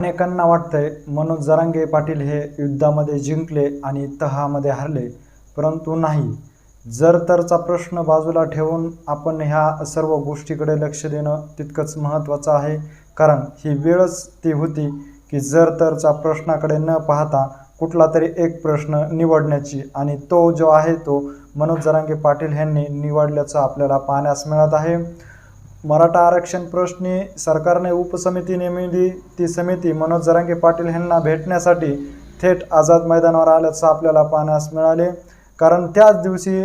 अनेकांना वाटतंय मनोज जरांगे पाटील हे युद्धामध्ये जिंकले आणि तहामध्ये हरले परंतु नाही. जर तरचा प्रश्न बाजूला ठेवून आपण ह्या सर्व गोष्टीकडे लक्ष देणं तितकंच महत्त्वाचं आहे कारण ही वेळच ती होती की जर तरचा प्रश्नाकडे न पाहता कुठला तरी एक प्रश्न निवडण्याची आणि तो जो आहे तो मनोज जरांगे पाटील यांनी निवडल्याचं आपल्याला पाहण्यास मिळत आहे. मराठा आरक्षण प्रश्नी सरकारने उपसमिती नेमली. ती समिती मनोज जरांगे पाटील यांना भेटण्यासाठी थेट आझाद मैदानावर आल्याचं आपल्याला पाहण्यास मिळाले. कारण त्याच दिवशी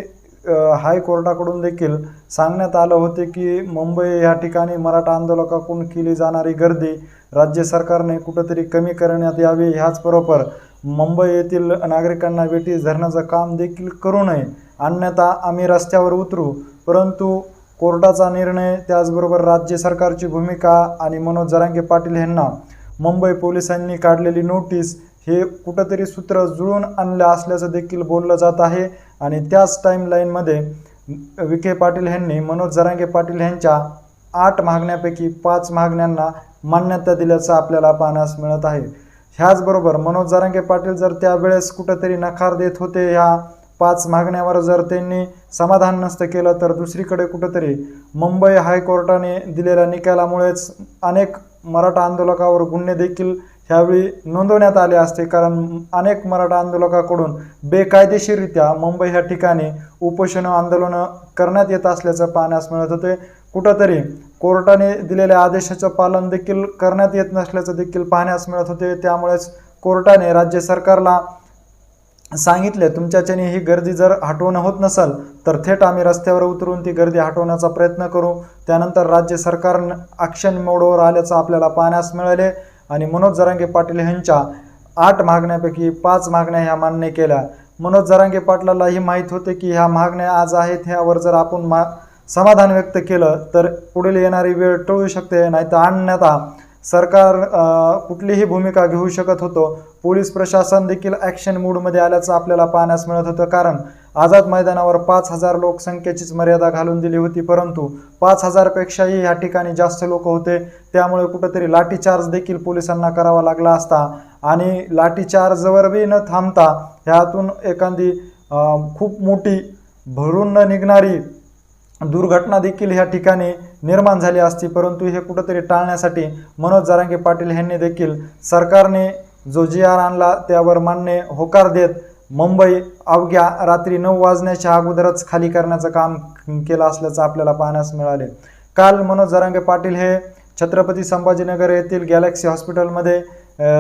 हायकोर्टाकडून देखील सांगण्यात आलं होते की मुंबई या ठिकाणी मराठा आंदोलकाकडून केली जाणारी गर्दी राज्य सरकारने कुठंतरी कमी करण्यात यावी ह्याचबरोबर मुंबई येथील नागरिकांना वेठीस धरण्याचं काम देखील करू नये. अन्यथा आम्ही रस्त्यावर उतरू. परंतु कोर्टाचा निर्णय त्याचबरोबर राज्य सरकारची भूमिका आणि मनोज जरांगे पाटील यांना मुंबई पोलिसांनी काढलेली नोटीस हे कुठंतरी सूत्र जुळून आणलं असल्याचं देखील बोललं जात आहे. आणि त्याच टाईमलाईनमध्ये विखे पाटील यांनी मनोज जरांगे पाटील यांच्या आठ मागण्यापैकी पाच मागण्यांना मान्यता दिल्याचं आपल्याला पाहण्यास मिळत आहे. ह्याचबरोबर मनोज जरांगे पाटील जर त्यावेळेस कुठंतरी नकार देत होते ह्या पाच मागण्यावर जर त्यांनी समाधान नसतं केलं तर दुसरीकडे कुठंतरी मुंबई हायकोर्टाने दिलेल्या निकालामुळेच अनेक मराठा आंदोलकावर गुन्हे देखील ह्यावेळी नोंदवण्यात आले असते. कारण अनेक मराठा आंदोलकाकडून बेकायदेशीररित्या मुंबई ह्या ठिकाणी उपोषण आंदोलनं करण्यात येत असल्याचं पाहण्यास मिळत होते. कुठंतरी कोर्टाने दिलेल्या आदेशाचं पालन देखील करण्यात येत नसल्याचं देखील पाहण्यास मिळत होते. त्यामुळेच कोर्टाने राज्य सरकारला सांगितले तुमच्याच्याने ही गर्दी जर हटवणं होत नसेल तर थेट आम्ही रस्त्यावर उतरून ती गर्दी हटवण्याचा प्रयत्न करू. त्यानंतर राज्य सरकार ॲक्शन मोडवर आल्याचं आपल्याला पाहण्यास मिळाले आणि मनोज जरांगे पाटील यांच्या आठ मागण्यापैकी पाच मागण्या ह्या मान्य केल्या. मनोज जरांगे पाटलाला ही माहीत होते की ह्या मागण्या आज आहेत ह्यावर जर आपण मा समाधान व्यक्त केलं तर पुढील येणारी वेळ टळू शकते नाही तर अन्यथा सरकार कुठलीही भूमिका घेऊ शकत होतो. पोलीस प्रशासन देखील ॲक्शन मूडमध्ये आल्याचं आपल्याला पाहण्यास मिळत होतं. कारण आझाद मैदानावर पाच हजार लोकसंख्येचीच मर्यादा घालून दिली होती परंतु पाच हजारपेक्षाही ह्या ठिकाणी जास्त लोक होते. त्यामुळे कुठंतरी लाठीचार्ज देखील पोलिसांना करावा लागला असता. आणि लाठीचार्जवर बी न थांबता ह्यातून एखादी खूप मोठी भरून न निघणारी दुर्घटना देखील ह्या ठिकाणी निर्माण झाली असती. परंतु हे कुठंतरी टाळण्यासाठी मनोज जारांगे पाटील यांनी देखील सरकारने जो जी आर आणला त्यावर मान्य होकार देत मुंबई अवघ्या रात्री नऊ वाजण्याच्या अगोदरच खाली करण्याचं काम केलं असल्याचं आपल्याला पाहण्यास मिळाले. काल मनोज जरांगे पाटील हे छत्रपती संभाजीनगर येथील गॅलेक्सी हॉस्पिटलमध्ये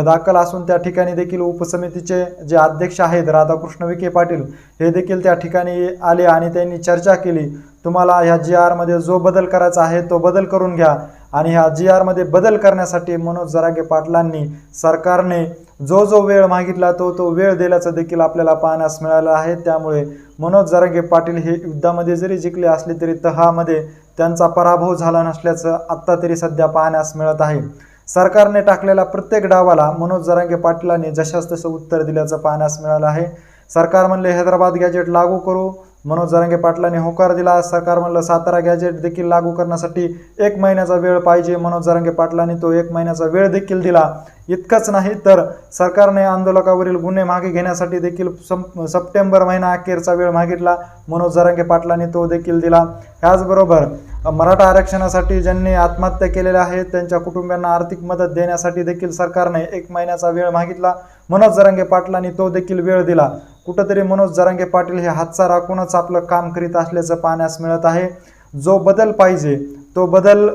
दाखल असून त्या ठिकाणी देखील उपसमितीचे जे अध्यक्ष आहेत राधाकृष्ण विखे पाटील हे देखील त्या ठिकाणी आले आणि त्यांनी चर्चा केली. तुम्हाला ह्या जी आरमध्ये जो बदल करायचा आहे तो बदल करून घ्या. आणि ह्या जी आरमध्ये बदल करण्यासाठी मनोज जरागे पाटलांनी सरकारने जो जो वेळ मागितला तो तो वेळ दिल्याचं देखील आपल्याला पाहण्यास मिळालं आहे. त्यामुळे मनोज जरागे पाटील हे युद्धामध्ये जरी जिंकले असले तरी तहामध्ये त्यांचा पराभव झाला नसल्याचं आत्ता तरी सध्या पाहण्यास मिळत आहे. सरकारने टाकलेल्या प्रत्येक डावाला मनोज जरांगे पाटलांनी जशास तसं उत्तर दिल्याचं पाहण्यास मिळालं आहे. सरकार म्हणले हैदराबाद गॅजेट लागू करू. मनोज जरांगे पाटलांनी होकार दिला. सरकार म्हणलं सातारा गॅजेट देखील लागू करण्यासाठी एक महिन्याचा वेळ पाहिजे. मनोज जरांगे पाटलांनी तो एक महिन्याचा वेळ देखील दिला. इतकंच नाही तर सरकारने आंदोलकावरील गुन्हे मागे घेण्यासाठी देखील सं सप्टेंबर महिना अखेरचा वेळ मागितला. मनोज जरांगे पाटलांनी तो देखील दिला. ह्याचबरोबर मराठा आरक्षणासाठी ज्यांनी आत्महत्या केलेल्या आहेत त्यांच्या कुटुंबियांना आर्थिक मदत देण्यासाठी देखील सरकारने एक महिन्याचा वेळ मागितला. मनोज जरांगे पाटलांनी तो देखील वेळ दिला. कुठंतरी मनोज जरांगे पाटील हे हातचा राखूनच आपलं काम करीत असल्याचं पाहण्यास मिळत आहे. जो बदल पाहिजे तो बदल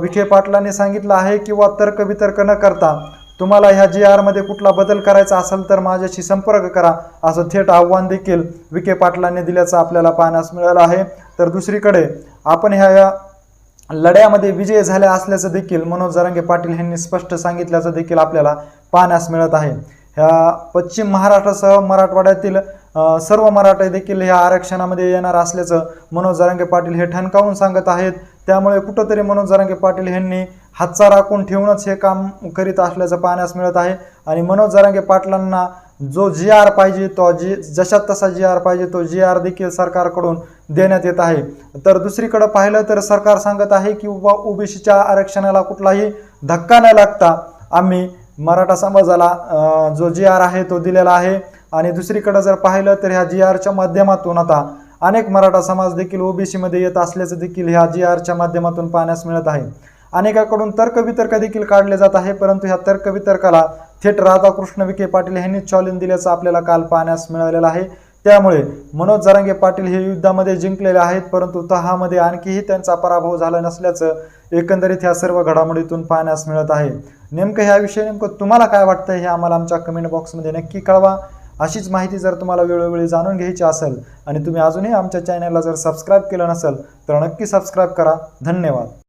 विखे पाटलांनी सांगितला आहे किंवा तर्कवितर्क न करता तुम्हाला ह्या जी आरमध्ये कुठला बदल करायचा असेल तर माझ्याशी संपर्क करा असं थेट आव्हान देखील विखे पाटलांनी दिल्याचं आपल्याला पाहण्यास मिळालं आहे. तर दुसरीकडे आपण ह्या या लढ्यामध्ये विजय झाल्या असल्याचं देखील मनोज जरांगे पाटील यांनी स्पष्ट सांगितल्याचं देखील आपल्याला पाहण्यास मिळत आहे. ह्या पश्चिम महाराष्ट्रासह मराठवाड्यातील सर्व मराठे देखील ह्या आरक्षणामध्ये येणार असल्याचं मनोज जरांगे पाटील हे ठणकावून सांगत आहेत. त्यामुळे कुठंतरी मनोज जरांगे पाटील यांनी हातचा राखून ठेवूनच हे काम करीत असल्याचं पाहण्यास मिळत आहे. आणि मनोज जरांगे पाटलांना जो जी आर पाहिजे तो जी जशात तसा जी आर पाहिजे तो जी आर देखील सरकारकडून देण्यात येत आहे. तर दुसरीकडे पाहिलं तर सरकार सांगत आहे की ओबीसीच्या आरक्षणाला कुठलाही धक्का न लागता आम्ही मराठा समाजाला जो जी आर आहे तो दिलेला आहे. आणि दुसरीकडे जर पाहिलं तर ह्या जी आरच्या माध्यमातून आता अनेक मराठा समाज देखील ओबीसीमध्ये येत असल्याचं देखील ह्या जी आरच्या माध्यमातून पाहण्यास मिळत आहे. अनेकाकडून तर्कवितर्क देखील काढले जात आहे परंतु ह्या तर्कवितर्काला थेट राधाकृष्ण विखे पाटील यांनी चॉलेंज दिल्याचं आपल्याला काल पाहण्यास मिळालेलं आहे. त्यामुळे मनोज जरांगे पाटील हे युद्धामध्ये जिंकलेले आहेत परंतु तहामध्ये आणखीही त्यांचा पराभव झाला नसल्याचं एकंदरीत ह्या सर्व घडामोडीतून पाहण्यास मिळत आहे. नेमकं ह्याविषयी नेमकं तुम्हाला काय वाटतं हे आम्हाला आमच्या कमेंट बॉक्समध्ये नक्की कळवा. अशीच माहिती जर तुम्हाला वेळोवेळी जाणून घ्यायची असेल आणि तुम्ही अजूनही आमच्या चॅनलला जर सबस्क्राईब केलं नसेल तर नक्की सबस्क्राईब करा. धन्यवाद.